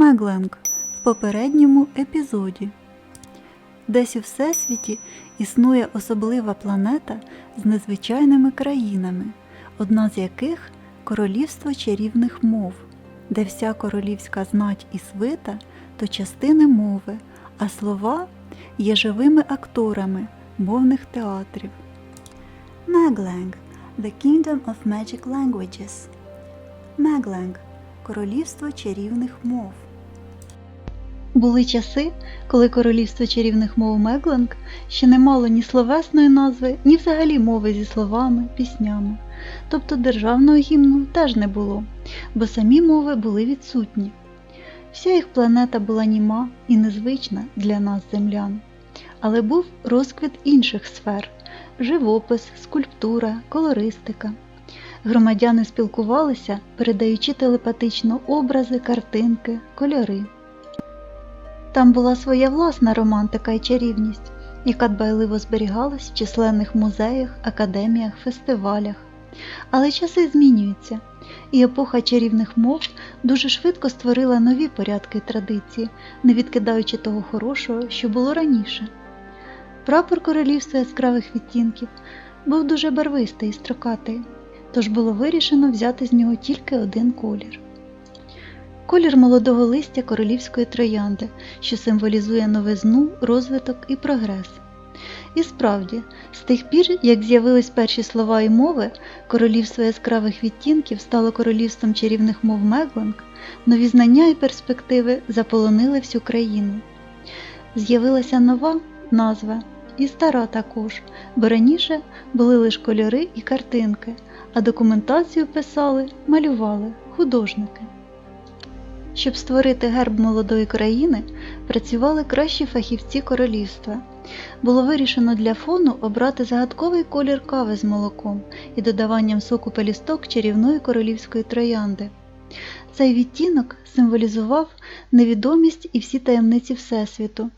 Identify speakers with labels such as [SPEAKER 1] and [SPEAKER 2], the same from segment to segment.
[SPEAKER 1] Мегленг в попередньому епізоді. Десь у Всесвіті існує особлива планета з незвичайними країнами, одна з яких королівство чарівних мов, де вся королівська знать і свита то частини мови, а слова є живими акторами мовних театрів. Мегленг The Kingdom of Magic Languages Мегленг Королівство чарівних мов. Були часи, коли королівство чарівних мов Мегленг ще не мало ні словесної назви, ні взагалі мови зі словами, піснями. Тобто державного гімну теж не було, бо самі мови були відсутні. Вся їх планета була німа і незвична для нас, землян. Але був розквіт інших сфер живопис, скульптура, колористика. Громадяни спілкувалися, передаючи телепатично образи, картинки, кольори. Там була своя власна романтика і чарівність, яка дбайливо зберігалась в численних музеях, академіях, фестивалях. Але часи змінюються, і епоха чарівних мов дуже швидко створила нові порядки і традиції, не відкидаючи того хорошого, що було раніше. Прапор королівства яскравих відтінків був дуже барвистий і строкатий, тож було вирішено взяти з нього тільки один колір. Колір молодого листя королівської троянди, що символізує новизну, розвиток і прогрес. І справді, з тих пір, як з'явились перші слова і мови, королівство яскравих відтінків стало королівством чарівних мов Мегленг, нові знання і перспективи заполонили всю країну. З'явилася нова назва і стара також, бо раніше були лише кольори і картинки, а документацію писали, малювали художники. Щоб створити герб молодої країни, працювали кращі фахівці королівства. Було вирішено для фону обрати загадковий колір кави з молоком і додаванням соку пелісток чарівної королівської троянди. Цей відтінок символізував невідомість і всі таємниці Всесвіту,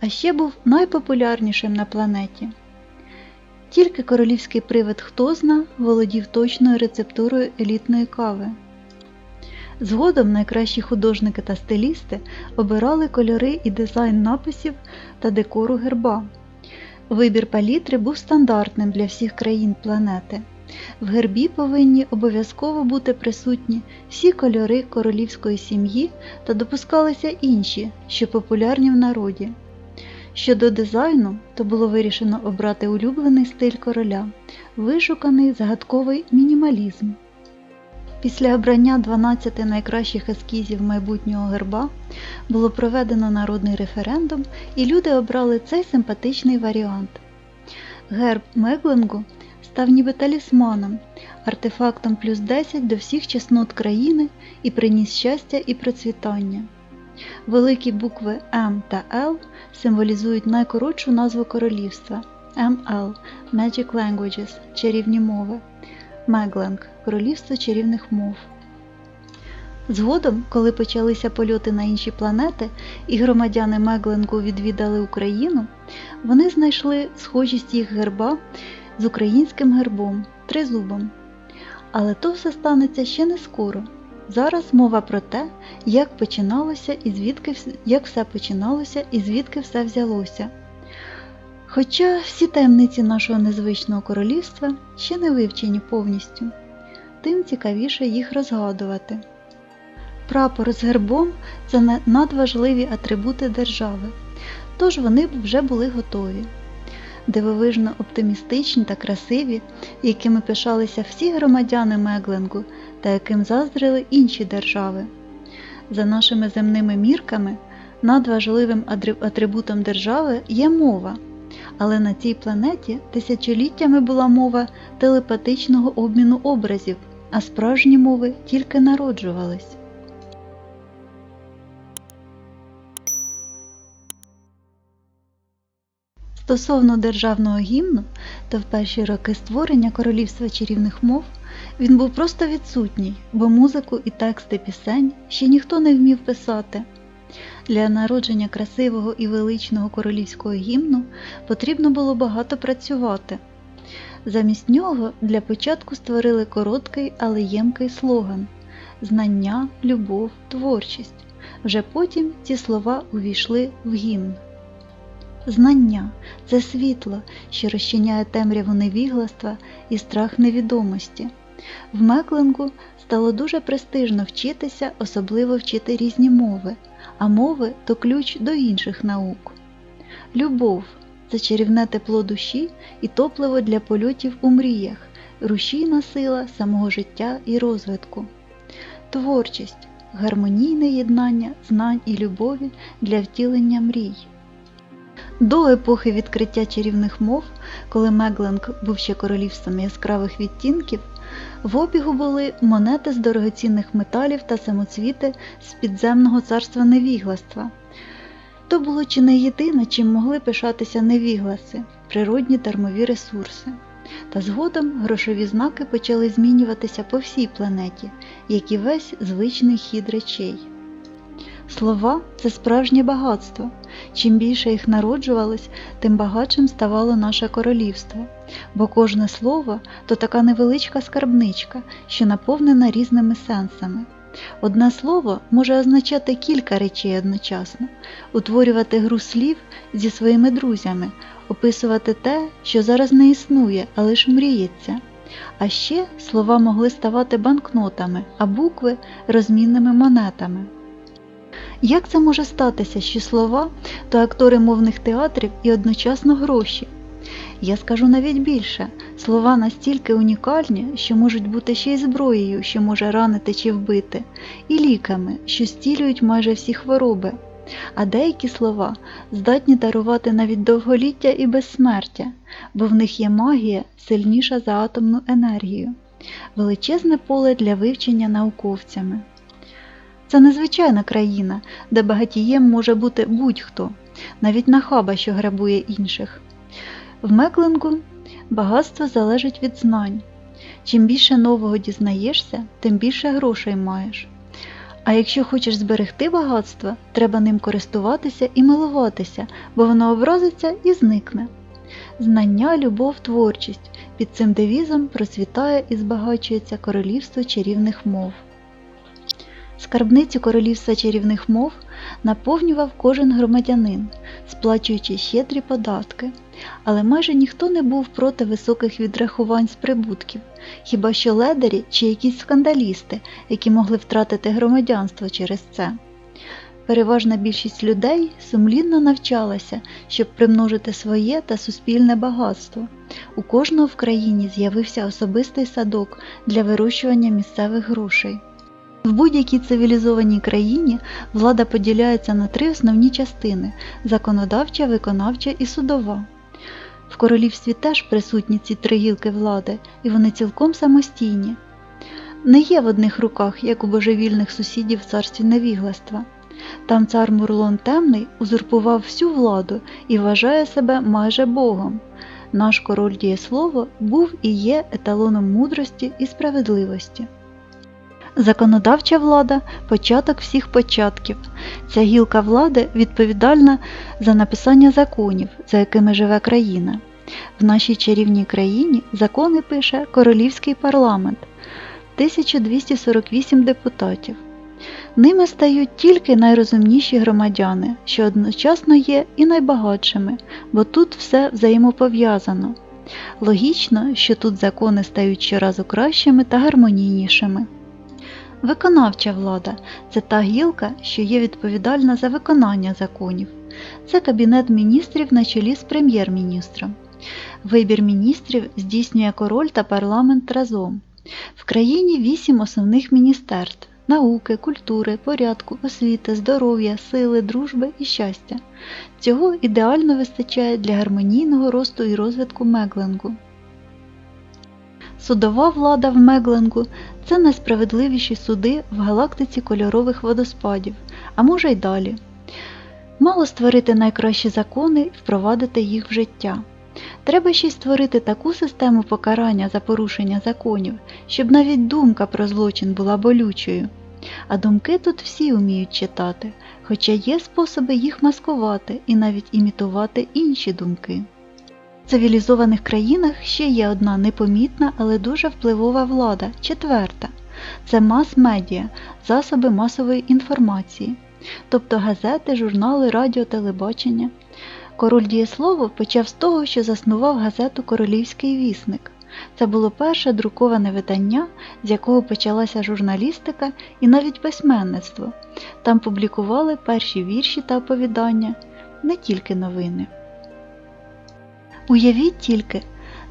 [SPEAKER 1] а ще був найпопулярнішим на планеті. Тільки королівський привид Хтозна володів точною рецептурою елітної кави. Згодом найкращі художники та стилісти обирали кольори і дизайн написів та декору герба. Вибір палітри був стандартним для всіх країн планети. В гербі повинні обов'язково бути присутні всі кольори королівської сім'ї та допускалися інші, що популярні в народі. Щодо дизайну, то було вирішено обрати улюблений стиль короля, вишуканий загадковий мінімалізм. Після обрання 12 найкращих ескізів майбутнього герба було проведено народний референдум, і люди обрали цей симпатичний варіант. Герб Мегленгу став ніби талісманом, артефактом плюс 10 до всіх чеснот країни і приніс щастя і процвітання. Великі букви М та Л символізують найкоротшу назву королівства ML – Magic Languages – чарівні мови. Мегленг королівство чарівних мов. Згодом, коли почалися польоти на інші планети і громадяни Мегленгу відвідали Україну, вони знайшли схожість їх герба з українським гербом тризубом. Але то все станеться ще не скоро. Зараз мова про те, як починалося і звідки як все починалося і звідки все взялося. Хоча всі таємниці нашого незвичного королівства ще не вивчені повністю, тим цікавіше їх розгадувати. Прапор з гербом це надважливі атрибути держави, тож вони б вже були готові. Дивовижно оптимістичні та красиві, якими пишалися всі громадяни Мегленгу та яким заздрили інші держави. За нашими земними мірками, надважливим атрибутом держави є мова. Але на цій планеті тисячоліттями була мова телепатичного обміну образів, а справжні мови тільки народжувались. Стосовно державного гімну, то в перші роки створення королівства чарівних мов він був просто відсутній, бо музику і тексти пісень ще ніхто не вмів писати. Для народження красивого і величного королівського гімну потрібно було багато працювати. Замість нього для початку створили короткий, але ємкий слоган знання, любов, творчість. Вже потім ці слова увійшли в гімн. Знання це світло, що розчиняє темряву невігластва і страх невідомості. В Мекленку стало дуже престижно вчитися, особливо вчити різні мови, а мови то ключ до інших наук. Любов це чарівне тепло душі і топливо для польотів у мріях, рушійна сила самого життя і розвитку. Творчість гармонійне єднання знань і любові для втілення мрій. До епохи відкриття чарівних мов, коли Мегленк був ще королівством яскравих відтінків, в обігу були монети з дорогоцінних металів та самоцвіти з підземного царства невігластва. То було чи не єдине, чим могли пишатися невігласи, природні дармові ресурси. Та згодом грошові знаки почали змінюватися по всій планеті, як і весь звичний хід речей. Слова це справжнє багатство. Чим більше їх народжувалось, тим багатшим ставало наше королівство, бо кожне слово то така невеличка скарбничка, що наповнена різними сенсами. Одне слово може означати кілька речей одночасно, утворювати гру слів зі своїми друзями, описувати те, що зараз не існує, а лише мріється. А ще слова могли ставати банкнотами, а букви розмінними монетами. Як це може статися, що слова то актори мовних театрів і одночасно гроші? Я скажу навіть більше слова настільки унікальні, що можуть бути ще й зброєю, що може ранити чи вбити, і ліками, що стілюють майже всі хвороби. А деякі слова здатні дарувати навіть довголіття і безсмертя, бо в них є магія сильніша за атомну енергію, величезне поле для вивчення науковцями. Це незвичайна країна, де багатієм може бути будь-хто, навіть нахаба, що грабує інших. В Мекленку багатство залежить від знань. Чим більше нового дізнаєшся, тим більше грошей маєш. А якщо хочеш зберегти багатство, треба ним користуватися і милуватися, бо воно образиться і зникне. Знання, любов, творчість під цим девізом процвітає і збагачується королівство чарівних мов. Скарбницю королівства чарівних мов наповнював кожен громадянин, сплачуючи щедрі податки, але майже ніхто не був проти високих відрахувань з прибутків, хіба що ледарі чи якісь скандалісти, які могли втратити громадянство через це. Переважна більшість людей сумлінно навчалася, щоб примножити своє та суспільне багатство. У кожного в країні з'явився особистий садок для вирощування місцевих грошей. В будь-якій цивілізованій країні влада поділяється на три основні частини законодавча, виконавча і судова. В королівстві теж присутні ці три гілки влади, і вони цілком самостійні. Не є в одних руках, як у божевільних сусідів в царстві невігластва. Там цар Мурлон Темний узурпував всю владу і вважає себе майже Богом. Наш король дієслово був і є еталоном мудрості і справедливості. Законодавча влада початок всіх початків. Ця гілка влади відповідальна за написання законів, за якими живе країна. В нашій чарівній країні закони пише Королівський парламент 1248 депутатів. Ними стають тільки найрозумніші громадяни, що одночасно є і найбагатшими, бо тут все взаємопов'язано. Логічно, що тут закони стають щоразу кращими та гармонійнішими. Виконавча влада це та гілка, що є відповідальна за виконання законів. Це Кабінет міністрів на чолі з прем'єр-міністром. Вибір міністрів здійснює король та парламент разом. В країні вісім основних міністерств науки, культури, порядку, освіти, здоров'я, сили, дружби і щастя. Цього ідеально вистачає для гармонійного росту і розвитку Мегленгу. Судова влада в Мегленгу це найсправедливіші суди в галактиці кольорових водоспадів, а може й далі. Мало створити найкращі закони і впровадити їх в життя. Треба ще й створити таку систему покарання за порушення законів, щоб навіть думка про злочин була болючою. А думки тут всі вміють читати, хоча є способи їх маскувати і навіть імітувати інші думки. Цивілізованих країнах ще є одна непомітна, але дуже впливова влада четверта це мас-медіа, засоби масової інформації. тобто газети, журнали, радіо, телебачення. Король дієслово почав з того, що заснував газету Королівський вісник. Це було перше друковане видання, з якого почалася журналістика і навіть письменництво. Там публікували перші вірші та оповідання, не тільки новини. Уявіть тільки,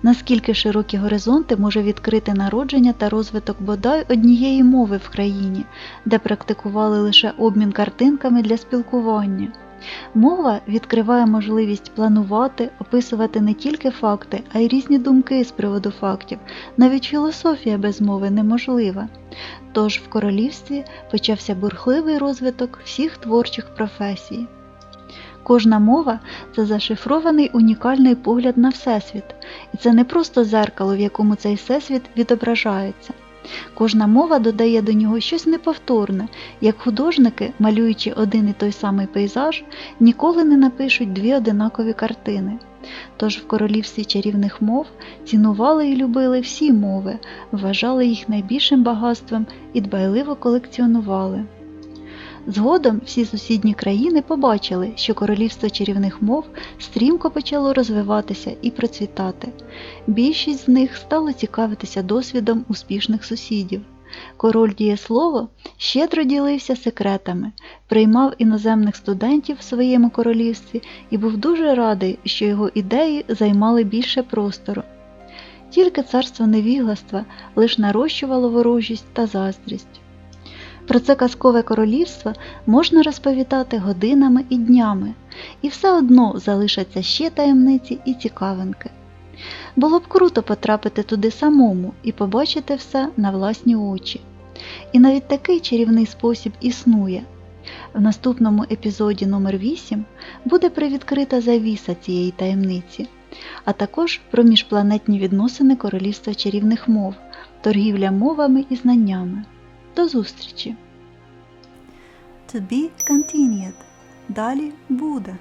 [SPEAKER 1] наскільки широкі горизонти може відкрити народження та розвиток бодай однієї мови в країні, де практикували лише обмін картинками для спілкування. Мова відкриває можливість планувати, описувати не тільки факти, а й різні думки з приводу фактів. Навіть філософія без мови неможлива. Тож в королівстві почався бурхливий розвиток всіх творчих професій. Кожна мова це зашифрований унікальний погляд на Всесвіт, і це не просто зеркало, в якому цей всесвіт відображається. Кожна мова додає до нього щось неповторне, як художники, малюючи один і той самий пейзаж, ніколи не напишуть дві одинакові картини. Тож в королівстві чарівних мов цінували і любили всі мови, вважали їх найбільшим багатством і дбайливо колекціонували. Згодом всі сусідні країни побачили, що королівство чарівних мов стрімко почало розвиватися і процвітати. Більшість з них стало цікавитися досвідом успішних сусідів. Король дієслово щедро ділився секретами, приймав іноземних студентів в своєму королівстві і був дуже радий, що його ідеї займали більше простору. Тільки царство невігластва лиш нарощувало ворожість та заздрість. Про це казкове королівство можна розповідати годинами і днями, і все одно залишаться ще таємниці і цікавинки. Було б круто потрапити туди самому і побачити все на власні очі. І навіть такий чарівний спосіб існує. В наступному епізоді номер 8 буде привідкрита завіса цієї таємниці, а також про міжпланетні відносини Королівства чарівних мов, торгівля мовами і знаннями. До зустрічі! To be continued. Далі буде.